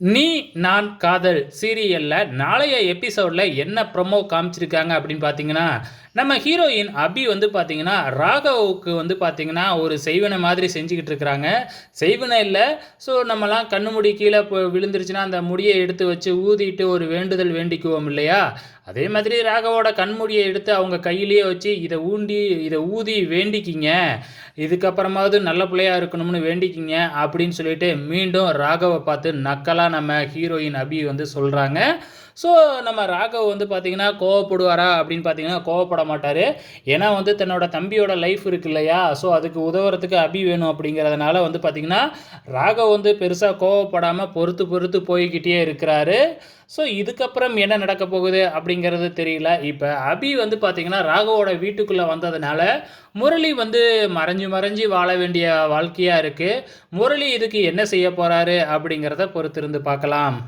நீ நான் காதல் சீரியலில் நாளைய எபிசோடில் என்ன ப்ரொமோ காமிச்சிருக்காங்க அப்படின்னு பார்த்தீங்கன்னா நம்ம ஹீரோயின் அபி வந்து பார்த்தீங்கன்னா ராகவுக்கு வந்து பார்த்தீங்கன்னா ஒரு செய்வனை மாதிரி செஞ்சுக்கிட்டு இருக்கிறாங்க. செய்வனை இல்லை. ஸோ நம்மலாம் கண்ணு முடி கீழே இப்போ விழுந்துருச்சுன்னா அந்த முடியை எடுத்து வச்சு ஊதிட்டு ஒரு வேண்டுதல் வேண்டிக்குவோம் இல்லையா? அதே மாதிரி ராகவோட கண்முடியை எடுத்து அவங்க கையிலேயே வச்சு இதை ஊண்டி இதை ஊதி வேண்டிக்கிங்க. இதுக்கப்புறமாவது நல்ல பிள்ளையா இருக்கணும்னு வேண்டிக்கிங்க அப்படின்னு சொல்லிட்டு மீண்டும் ராகவை பார்த்து நக்கலாக நம்ம ஹீரோயின் அபி வந்து சொல்கிறாங்க ஸோ நம்ம ராகவ் வந்து பார்த்திங்கன்னா கோவப்படுவாரா அப்படின்னு பார்த்தீங்கன்னா கோவப்பட மாட்டார். ஏன்னா வந்து தன்னோட தம்பியோட லைஃப் இருக்கு இல்லையா? ஸோ அதுக்கு உதவுறதுக்கு அபி வேணும் அப்படிங்கிறதுனால வந்து பார்த்திங்கன்னா ராகவ் வந்து பெருசாக கோவப்படாமல் பொறுத்து பொறுத்து போய்கிட்டே இருக்கிறாரு. ஸோ இதுக்கப்புறம் என்ன நடக்க போகுது அப்படிங்கிறது தெரியல. இப்போ அபி வந்து பார்த்திங்கன்னா ராகவோட வீட்டுக்குள்ளே வந்ததுனால முரளி வந்து மறைஞ்சு மறைஞ்சு வாழ வேண்டிய வாழ்க்கையாக இருக்குது முரளி இதுக்கு என்ன செய்ய போகிறாரு அப்படிங்கிறத பொறுத்திருந்து பார்க்கலாம்